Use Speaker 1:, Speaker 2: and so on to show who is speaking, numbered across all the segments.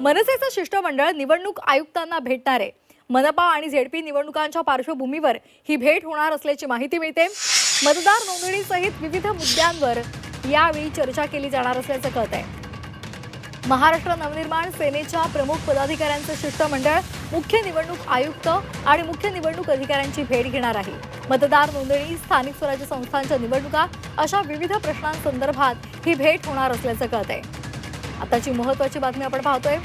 Speaker 1: मनसेचं शिष्टमंडळ निवडणूक आयुक्तांना भेटणार आहे. मनपा आणि झेडपी निवडणुकांच्या पार्श्वभूमीवर ही भेट होणार असल्याची माहिती मिळते. मतदार नोंदणीसहित विविध मुद्द्यांवर यावेळी चर्चा केली जाणार असल्याचं कळत आहे महाराष्ट्र नवनिर्माण सेनेच्या प्रमुख पदाधिकाऱ्यांचं शिष्टमंडळ मुख्य निवडणूक आयुक्त आणि मुख्य निवडणूक अधिकाऱ्यांची भेट घेणार आहे. मतदार नोंदणी स्थानिक स्वराज्य संस्थांच्या निवडणुका अशा विविध प्रश्नांसंदर्भात ही भेट होणार असल्याचं कळत आहे आताची महत्वाची बातमी आपण पाहतोय.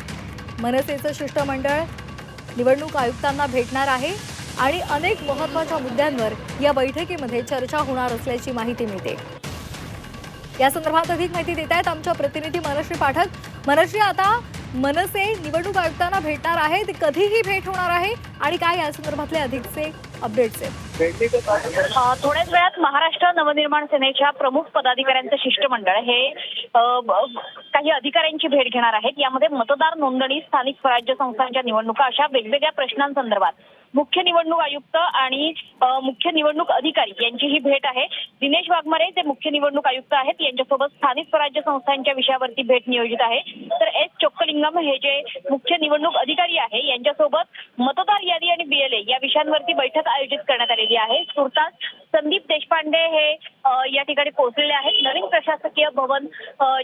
Speaker 1: मनसेचं शिष्टमंडळ निवडणूक आयुक्तांना भेटणार आहे आणि अनेक महत्त्वाच्या मुद्द्यांवर या बैठकीमध्ये चर्चा होणार असल्याची माहिती मिळते. या संदर्भात अधिक माहिती देत आहेत आमच्या प्रतिनिधी मनश्री पाठक. मनश्री आता मनसे निवडणूक आयुक्तांना भेटणार आहे ते कधीही भेट होणार आहे. आणि काय या संदर्भातले अधिकचे अपडेट्स आहेत
Speaker 2: थोड्याच वेळात महाराष्ट्र नवनिर्माण सेनेच्या प्रमुख पदाधिकाऱ्यांचं शिष्टमंडळ हे काही अधिकाऱ्यांची भेट घेणार आहेत. यामध्ये मतदार नोंदणी स्थानिक स्वराज्य संस्थांच्या निवडणुका अशा वेगवेगळ्या प्रश्नांसंदर्भात मुख्य निवडणूक आयुक्त आणि मुख्य निवडणूक अधिकारी यांची ही भेट आहे. दिनेश वाघमारे जे मुख्य निवडणूक आयुक्त आहेत यांच्यासोबत स्थानिक स्वराज्य संस्थांच्या विषयावरती भेट नियोजित आहे. तर एस चोक्कलिंगम हे जे मुख्य निवडणूक अधिकारी आहे यांच्यासोबत मतदार यादी आणि बीएलए या विषयांवरती बैठक आयोजित करण्यात आलेली आहे. तुर्तास संदीप देशपांडे हे या ठिकाणी पोहोचलेले आहेत. नवीन प्रशासकीय भवन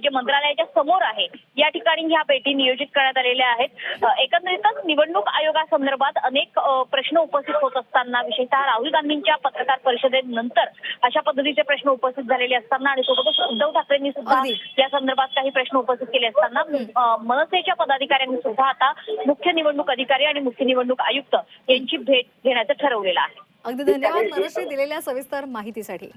Speaker 2: जे मंत्रालयाच्या समोर आहे या ठिकाणी ह्या भेटी नियोजित करण्यात आलेल्या आहेत. एकंदरीतच निवडणूक आयोगासंदर्भात अनेक प्रश्न उपस्थित होत असताना विशेषतः राहुल गांधींच्या पत्रकार परिषदेनंतर अशा पद्धतीचे प्रश्न उपस्थित झालेले असताना आणि सोबतच उद्धव ठाकरेंनी सुद्धा. या संदर्भात काही प्रश्न उपस्थित केले असताना मनसेच्या पदाधिकाऱ्यांनी सुद्धा आता मुख्य निवडणूक अधिकारी आणि मुख्य निवडणूक आयुक्त यांची भेट घेण्याचं ठरवलेलं आहे.
Speaker 1: अगदी धन्यवाद. मनश्री दिलेल्या सविस्तर माहितीसाठी.